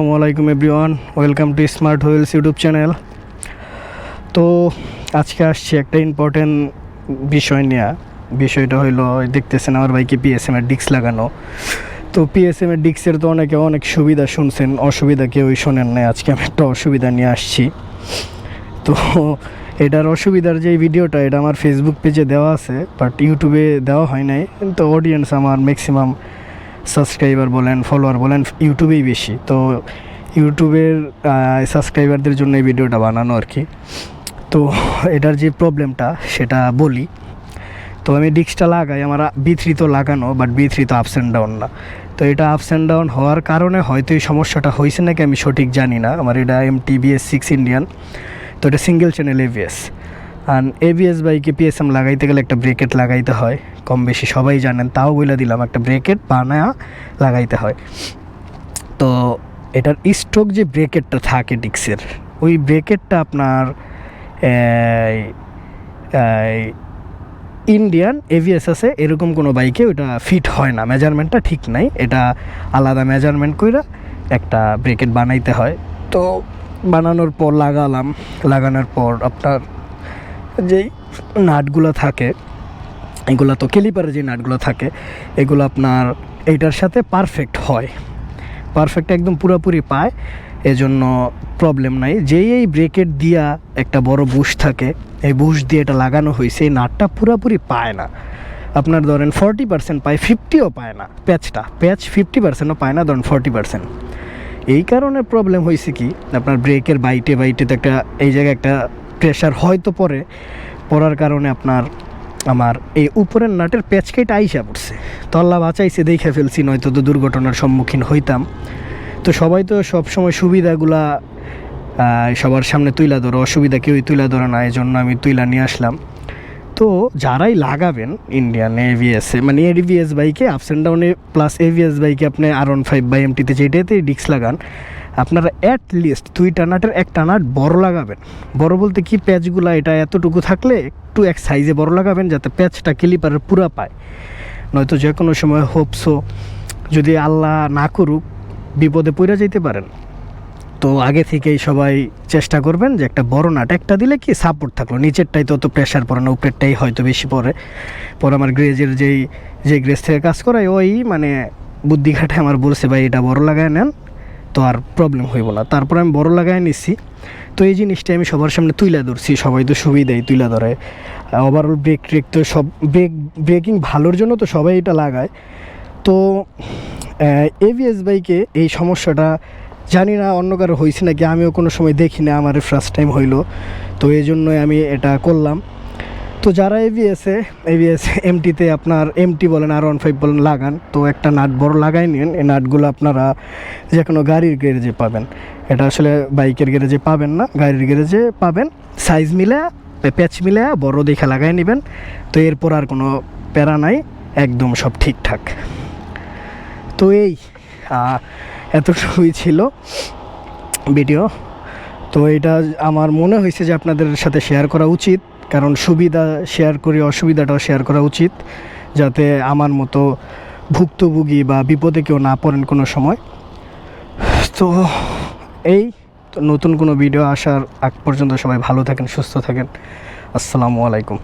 আসসালামু আলাইকুম everyone, welcome to smart wheels YouTube channel. তো আজকে আসছি একটা ইম্পর্টেন্ট বিষয় নিয়ে। বিষয়টা হইল দেখতেছেন আমার বাইকে পিএসএম এর ডিস্ক লাগানো। তো পিএসএম এর ডিস্কের তো অনেকে অনেক সুবিধা শুনছেন, অসুবিধা কেউই শোনেন নাই। আজকে আমি একটা অসুবিধা নিয়ে আসছি। তো এটার অসুবিধার যে ভিডিওটা, এটা আমার ফেসবুক পেজে দেওয়া আছে বাট ইউটিউবে দেওয়া হয় নাই। তো অডিয়েন্স আমার ম্যাক্সিমাম সাবস্ক্রাইবার বলেন ফলোয়ার বলেন, ইউটিউবেই বেশি। তো ইউটিউবের সাবস্ক্রাইবারদের জন্য এই ভিডিওটা বানানো আর কি। তো এটার যে প্রবলেমটা, সেটা বলি। তো আমি ডিস্কটা লাগাই, আমার বি থ্রি তো লাগানো বাট বি থ্রি তো আপস অ্যান্ড ডাউন না। তো এটা আপস অ্যান্ড ডাউন হওয়ার কারণে হয়তো এই সমস্যাটা হয়েছে নাকি আমি সঠিক জানি না। আমার এটা M T BS six Indian তো এটা সিঙ্গেল চ্যানেল এভিএস আর এভিএস বাইকে পিএসএম লাগাইতে গেলে একটা ব্রেকেট লাগাইতে হয়। কম বেশি সবাই জানেন, তাও বলে দিলাম, একটা ব্রেকেট বানায়া লাগাইতে হয়। তো এটার স্ট্রোক যে ব্রেকেটটা থাকে ডিক্সের, ওই ব্রেকেটটা আপনার ইন্ডিয়ান এভিএস আছে, এরকম কোনো বাইকে ওটা ফিট হয় না। মেজারমেন্টটা ঠিক নাই, এটা আলাদা মেজারমেন্ট কইরা একটা ব্রেকেট বানাইতে হয়। তো বানানোর পর লাগালাম, লাগানোর পর আপনার যেই নাটগুলো থাকে, এগুলো তো ক্যালিপারে যে নাটগুলো থাকে, এগুলো আপনার এইটার সাথে পারফেক্ট হয়। পারফেক্ট একদম পুরোপুরি পায়, এজন্য প্রবলেম নাই। যেই এই ব্রেকেট দিয়া একটা বড় বুশ থাকে, এই বুশ দিয়ে এটা লাগানো হয়েছে এই নাটটা পুরোপুরি পায় না। আপনার ধরেন ফর্টি পার্সেন্ট পায় ফিফটিও পায় না প্যাচটা প্যাচ ফিফটি পার্সেন্টও পায় না, ধরেন ফর্টি পার্সেন্ট এই কারণে প্রবলেম হয়েছে কি, আপনার ব্রেকের বাইটে বাইটে তো একটা, এই জায়গায় একটা প্রেশার হয়তো পরে পড়ার কারণে আপনার, আমার এই উপরের নাটের প্যাচকেটা আইসা পড়ছে। তল্লা বাঁচাইছে, দেখে ফেলছি, নয়তো তো দুর্ঘটনার সম্মুখীন হইতাম। তো সবাই তো সব সময় সুবিধাগুলা সবার সামনে তুইলা ধরো, অসুবিধা কেউই তুইলা ধরে না এই জন্য আমি তুইলা নিয়ে আসলাম। তো যারাই লাগাবেন ইন্ডিয়ান এভিএসে মানে এভিএস বাইকে আপস অ্যান্ড ডাউনে প্লাস এভিএস বাইকে আপনি আর ওয়ান ফাইভ বাই এমটিতে যেটাতে ডিস্ক লাগান আপনারা অ্যাট লিস্ট দুইটা নাটের একটা নাট বড় লাগাবেন। বড় বলতে কি প্যাচগুলা এটা এতটুকু থাকলে একটু এক সাইজে বড় লাগাবেন যাতে প্যাচটা ক্লিপারের পুরা পায়। নয়তো যে কোনো সময় হোপসো যদি আল্লাহ না করুক, বিপদে পড়ে যেতে পারেন। তো আগে থেকেই সবাই চেষ্টা করবেন যে একটা বড় নাট, একটা দিলে কি সাপোর্ট থাকল। নিচেরটাই তো অত প্রেশার পড়ে না, উপরেরটাই হয়তো বেশি পড়ে। পরে আমার গ্রেজের যেই যে গ্রেজ থেকে কাজ করায় ওই মানে বুদ্ধি খাটে আমার বলছে, ভাই, এটা বড় লাগায় নেন। তো আর প্রবলেম হইব না। তারপর আমি বড় লাগায় নিচ্ছি তো এই জিনিসটা আমি সবার সামনে তুলে ধরছি। সবাই তো সুবিধাই তুলে ধরে। ওভারঅল ব্রেক ট্রেক তো সব ব্রেক ব্রেকিং ভালোর জন্য তো সবাই এটা লাগায়। তো এভিএস বাইকে এই সমস্যাটা জানি না, অন্য কারও হয়েছে নাকি, আমিও কোনো সময় দেখি না, আমার ফার্স্ট টাইম হইল। তো এই জন্যই আমি এটা করলাম। তো যারা এভিএসে এভিএস এমটিতে আপনার এমটি বলেন আর ওয়ান ফাইভ বলেন লাগান, তো একটা নাট বড় লাগাই নিন। এই নাটগুলো আপনারা যে কোনো গাড়ির গ্যারেজে পাবেন। এটা আসলে বাইকের গ্যারেজে পাবেন না, গাড়ির গ্যারেজে পাবেন। সাইজ মিলে প্যাচ মিলে বড় দেখে লাগাই নেবেন। তো এরপর আর কোনো প্যারা নাই, একদম সব ঠিকঠাক। তো এই এতটুকুই ছিল ভিডিও। তো এটা আমার মনে হয়েছে যে আপনাদের সাথে শেয়ার করা উচিত। কারণ সুবিধা শেয়ার করে, অসুবিধাটাও শেয়ার করা উচিত, যাতে আমার মতো ভুক্তভোগী বা বিপদে কেউ না পড়েন কোনো সময়। তো এই নতুন কোনো ভিডিও আসার আগ পর্যন্ত সবাই ভালো থাকেন, সুস্থ থাকেন। আসসালামু আলাইকুম।